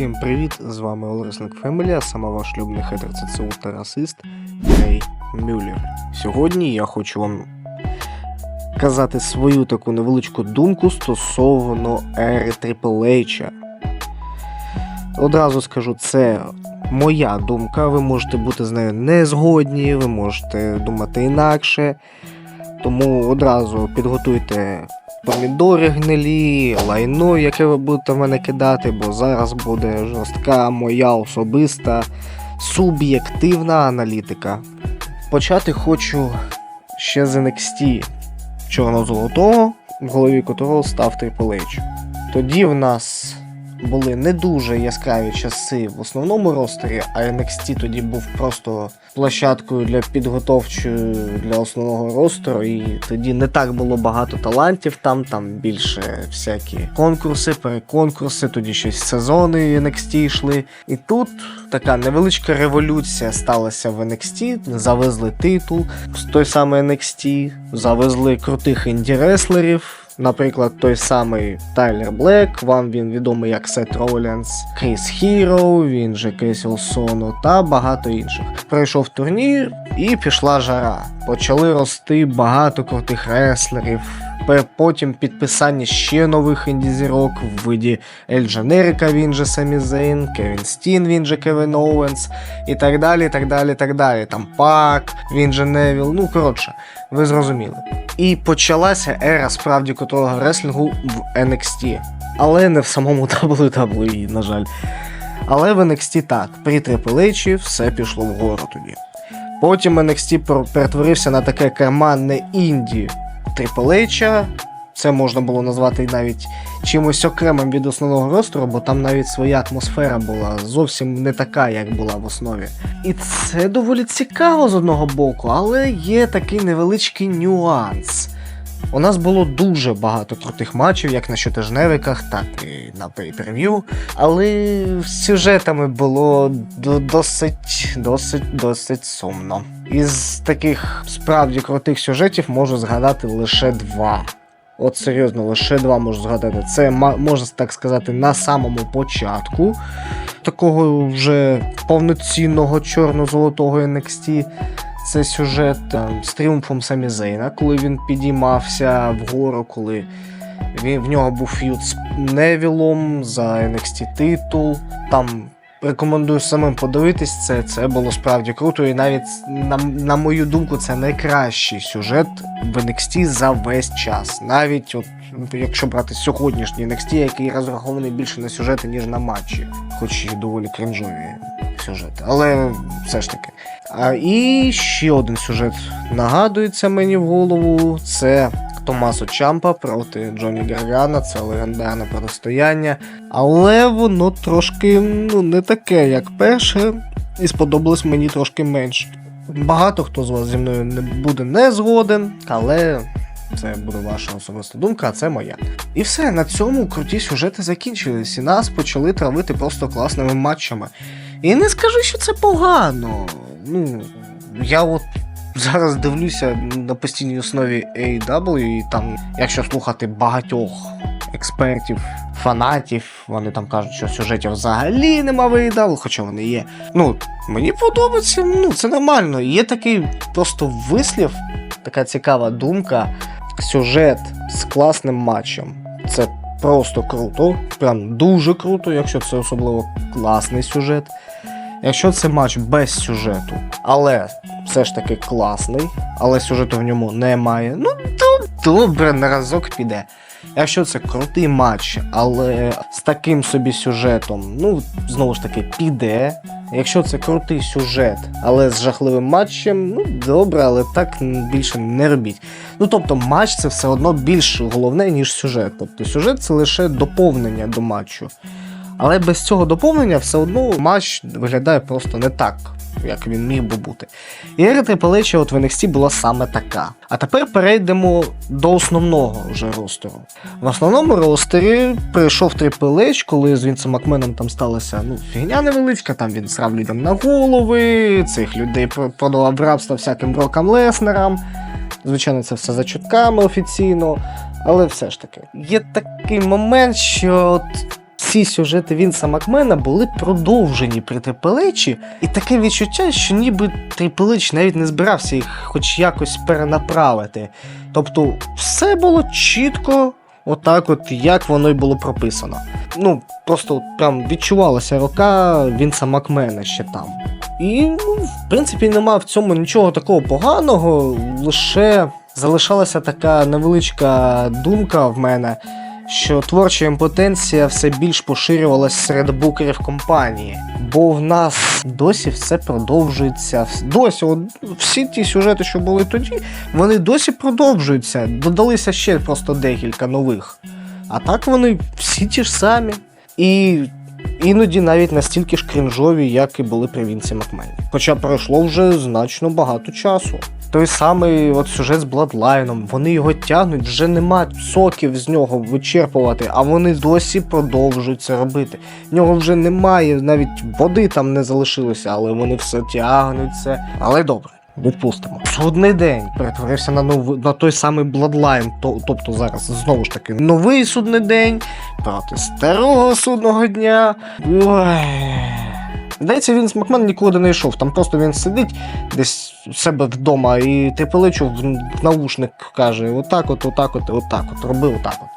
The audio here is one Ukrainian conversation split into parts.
Всім привіт! З вами Олреслинг Фемелі, а саме ваш любний хедер ЦЦУ та расист Грей Мюллер. Сьогодні я хочу вам казати свою таку невеличку думку стосовно ери H. Одразу скажу, це моя думка. Ви можете бути з нею не згодні, ви можете думати інакше. Тому одразу підготуйте помідори гнилі, лайно, яке ви будете в мене кидати, бо зараз буде жорстка моя особиста суб'єктивна аналітика. Почати хочу ще з NXT чорно-золотого, в голові котрого став Triple H. Тоді в нас були не дуже яскраві часи в основному ростері, а NXT тоді був просто площадкою для підготовчої для основного ростеру, і тоді не так було багато талантів там, там більше всякі конкурси, переконкурси, тоді щось сезони NXT йшли. І тут така невеличка революція сталася в NXT, завезли титул з той самий NXT, завезли крутих інді-реслерів. Наприклад, той самий Тайлер Блек, вам він відомий як Сет Ролінс, Кріс Хіро, він же Кріс Олсону та багато інших. Пройшов турнір і пішла жара. Почали рости багато крутих реслерів. Потім підписання ще нових індізірок в виді Ель Дженерика, він же Самі Зейн, Кевін Стін, він же Кевін Оуенс, і так далі, так далі, так далі. Там Пак, він же Невіл. Ну коротше, ви зрозуміли. І почалася ера справді крутого реслінгу в NXT. Але не в самому WWE, на жаль. Але в NXT так, при H все пішло вгору тоді. Потім NXT пер- перетворився на таке карманне інді H. Це можна було назвати навіть чимось окремим від основного ростеру, бо там навіть своя атмосфера була зовсім не така, як була в основі. І це доволі цікаво з одного боку, але є такий невеличкий нюанс. У нас було дуже багато крутих матчів, як на щотижневиках, так і на pay-per-view, але з сюжетами було досить, досить, досить сумно. Із таких справді крутих сюжетів можу згадати лише два. От серйозно, лише два можу згадати. Це можна так сказати на самому початку такого вже повноцінного чорно-золотого NXT. Це сюжет з тріумфом Самі Зейна, коли він підіймався вгору, коли він, в нього був ф'ют з Невілом за NXT титул. Там рекомендую самим подивитись це. Це було справді круто. І навіть, на, на мою думку, це найкращий сюжет в NXT за весь час. Навіть от, якщо брати сьогоднішній NXT, який розрахований більше на сюжети, ніж на матчі, хоч і доволі кринжові сюжети. Але все ж таки. А, і ще один сюжет нагадується мені в голову. Це Томасо Чампа проти Джоні Гаргана. Це легендарне протистояння. Але воно трошки ну, не таке, як перше, і сподобалось мені трошки менше. Багато хто з вас зі мною не буде не згоден, але це буде ваша особиста думка, а це моя. І все, на цьому круті сюжети закінчились, і нас почали травити просто класними матчами. І не скажу, що це погано. Ну, я от зараз дивлюся на постійній основі AEW, і там, якщо слухати багатьох експертів, фанатів, вони там кажуть, що сюжетів взагалі нема в AEW, хоча вони є. Ну, мені подобається, ну, це нормально. Є такий просто вислів, така цікава думка. Сюжет з класним матчем. Це просто круто, прям дуже круто, якщо це особливо класний сюжет. Якщо це матч без сюжету, але все ж таки класний, але сюжету в ньому немає, ну добре, на разок піде. Якщо це крутий матч, але з таким собі сюжетом, ну знову ж таки, піде. Якщо це крутий сюжет, але з жахливим матчем, ну добре, але так більше не робіть. Ну тобто, матч це все одно більш головне, ніж сюжет. Тобто сюжет це лише доповнення до матчу. Але без цього доповнення все одно матч виглядає просто не так, як він міг би бути. І ера Triple от в NXT була саме така. А тепер перейдемо до основного вже ростеру. В основному ростері прийшов H, коли з Вінсом Макменом там сталася ну, фігня невеличка, там він срав людям на голови, цих людей про- продавав рабство всяким брокам Леснерам. Звичайно, це все за чутками офіційно, але все ж таки. Є такий момент, що от всі сюжети Вінса Макмена були продовжені при Трипелечі, і таке відчуття, що ніби Трипелеч навіть не збирався їх хоч якось перенаправити. Тобто, все було чітко, отак, от як воно й було прописано. Ну, просто прям відчувалася рука Вінса Макмена ще там. І, ну, в принципі, нема в цьому нічого такого поганого, лише залишалася така невеличка думка в мене, що творча імпотенція все більш поширювалась серед букерів компанії. Бо в нас досі все продовжується. Досі, от, всі ті сюжети, що були тоді, вони досі продовжуються. Додалися ще просто декілька нових. А так вони всі ті ж самі. І іноді навіть настільки ж крінжові, як і були при Вінсі Макмені. Хоча пройшло вже значно багато часу. Той самий от сюжет з Бладлайном, вони його тягнуть, вже нема соків з нього вичерпувати, а вони досі продовжують це робити. В нього вже немає, навіть води там не залишилося, але вони все тягнуть це. Але добре. Відпустимо. Судний день перетворився на нов... на той самий Bloodline, то, тобто зараз знову ж таки новий судний день проти старого судного дня. Ой. Здається, він з Макмен нікуди не йшов. Там просто він сидить десь у себе вдома і в, в наушник каже: отак, от, отак, от, отак, от, роби отак от.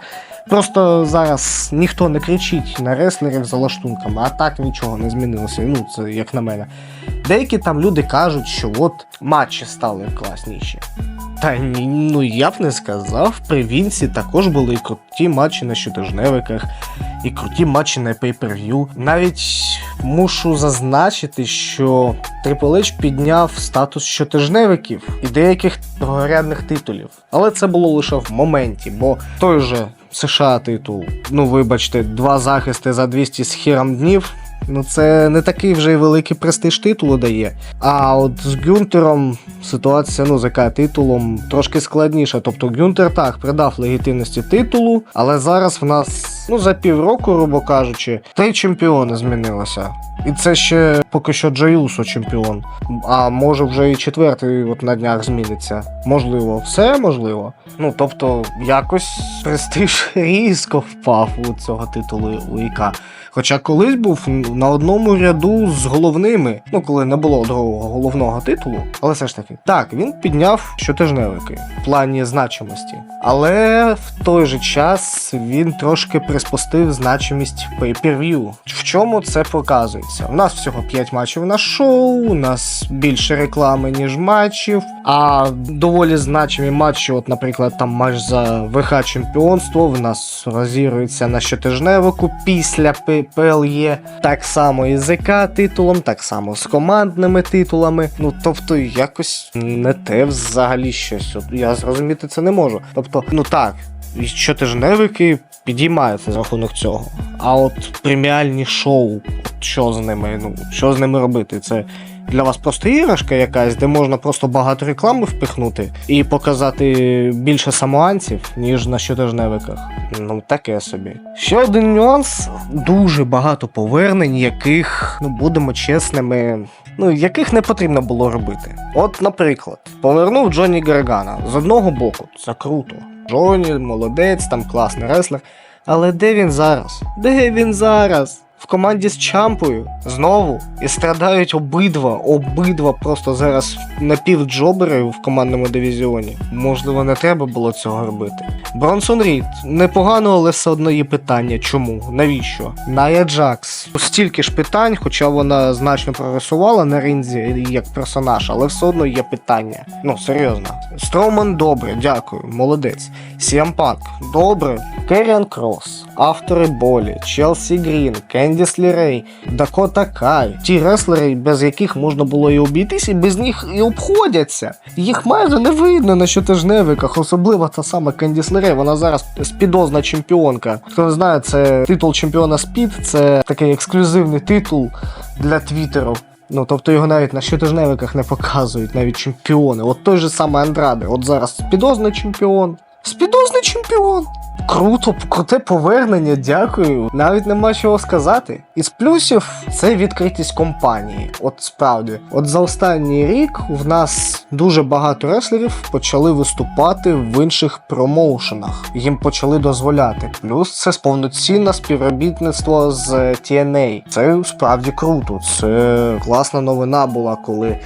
Просто зараз ніхто не кричить на реслерів за лаштунками, а так нічого не змінилося. Ну, це як на мене. Деякі там люди кажуть, що от матчі стали класніші. Та ні, ну я б не сказав. При Вінсі також були і круті матчі на щотижневиках, і круті матчі на pay-per-view. Навіть мушу зазначити, що Triple H підняв статус щотижневиків і деяких другорядних титулів. Але це було лише в моменті, бо той же США титул, ну вибачте, два захисти за 200 з хіром днів. Ну, це не такий вже й великий престиж титулу дає. А от з Гюнтером ситуація, ну, з яка титулом трошки складніша. Тобто Гюнтер так придав легітимності титулу, але зараз в нас, ну, за півроку, грубо кажучи, три чемпіони змінилося. І це ще поки що Джаюсо чемпіон. А може вже і четвертий от на днях зміниться. Можливо, все можливо. Ну тобто, якось престиж різко впав у цього титулу у ІК. Хоча колись був на одному ряду з головними, ну коли не було другого головного титулу, але все ж таки, так, він підняв щотижневики в плані значимості. Але в той же час він трошки приспустив значимість pay-per-view. В чому це показується? У нас всього 5 матчів на шоу, у нас більше реклами, ніж матчів, а доволі значимі матчі, от, наприклад, там матч за ВХ чемпіонство, в нас розігрується на щотижневику після PLE. Так само і ЗК титулом, так само з командними титулами. Ну тобто, якось не те взагалі щось. От я зрозуміти це не можу. Тобто, ну так. Щотижневики підіймаються за рахунок цього. А от преміальні шоу, що з ними, ну що з ними робити? Це для вас просто іграшка якась, де можна просто багато реклами впихнути і показати більше самоанців, ніж на щотижневиках. Ну, таке собі. Ще один нюанс: дуже багато повернень, яких, ну будемо чесними, ну яких не потрібно було робити. От, наприклад, повернув Джонні Гаргана. З одного боку, це круто. Джонні, молодець, там класний реслер. Але де він зараз? Де він зараз? В команді з Чампою знову і страдають обидва, обидва просто зараз напівджобери в командному дивізіоні. Можливо, не треба було цього робити. Бронсон Рід непогано, але все одно є питання. Чому? Навіщо? Ная Джакс. Стільки ж питань, хоча вона значно прогресувала на ринзі як персонаж, але все одно є питання. Ну, серйозно. Строуман добре, дякую, молодець. Сіампанк добре. Керіан Крос, автори болі, Челсі Грін, Кендіс Лірей, Дакота Кай. Ті реслери, без яких можна було і обійтись, і без них і обходяться. Їх майже не видно на щотижневиках, особливо та сама Кендіс Лірей. Вона зараз спідозна чемпіонка. Хто не знає, це титул чемпіона Спід, це такий ексклюзивний титул для Твіттеру. Ну, тобто його навіть на щотижневиках не показують, навіть чемпіони. От той же самий Андраде. От зараз спідозний чемпіон. Спідозний чемпіон! Круто, круте повернення, дякую. Навіть нема чого сказати. Із плюсів це відкритість компанії. От справді, от за останній рік в нас дуже багато реслерів почали виступати в інших промоушенах. Їм почали дозволяти. Плюс це повноцінне співробітництво з TNA. Це справді круто. Це класна новина була, коли.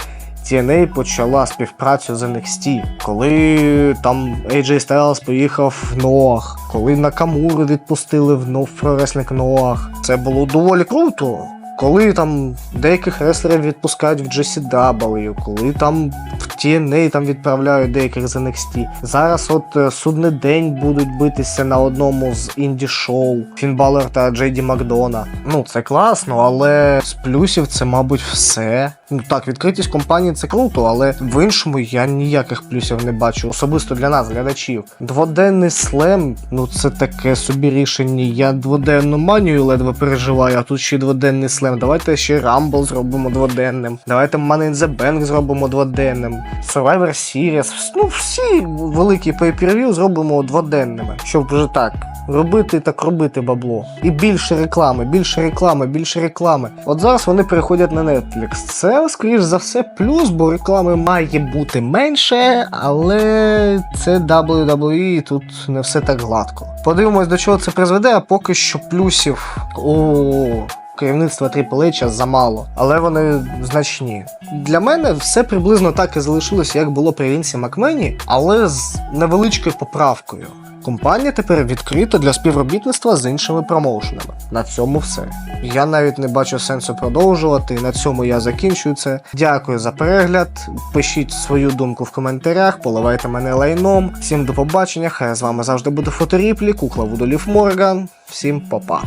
TNA почала співпрацю з NXT, коли там AJ Styles поїхав в Ноах, коли Накамуру відпустили в Нов Wrestling Ноах. Це було доволі круто. Коли там деяких реслерів відпускають в GCW, коли там в TNA там відправляють деяких з NXT. Зараз от е, судний день будуть битися на одному з інді-шоу Фін Балор та Джейді Макдона. Ну це класно, але з плюсів це, мабуть, все. Ну так, відкритість компанії це круто, але в іншому я ніяких плюсів не бачу. Особисто для нас, глядачів. Дводенний слем, ну це таке собі рішення. Я дводенну манію ледве переживаю, а тут ще дводенний слем. Давайте ще Rumble зробимо дводенним. Давайте Money in the Bank зробимо дводенним. Survivor Series. Ну, всі великі pay-per-view зробимо дводенними. Щоб вже так. Робити так робити бабло. І більше реклами, більше реклами, більше реклами. От зараз вони переходять на Netflix. Це, скоріш за все, плюс, бо реклами має бути менше, але це WWE, і тут не все так гладко. Подивимось, до чого це призведе, а поки що плюсів у керівництва H замало, але вони значні. Для мене все приблизно так і залишилося, як було при Вінсі Макмені, але з невеличкою поправкою. Компанія тепер відкрита для співробітництва з іншими промоушенами. На цьому все. Я навіть не бачу сенсу продовжувати. На цьому я закінчую це. Дякую за перегляд. Пишіть свою думку в коментарях, поливайте мене лайном. Всім до побачення. Хай з вами завжди буде фоторіплі, кукла Вудолів Морган. Всім па-па.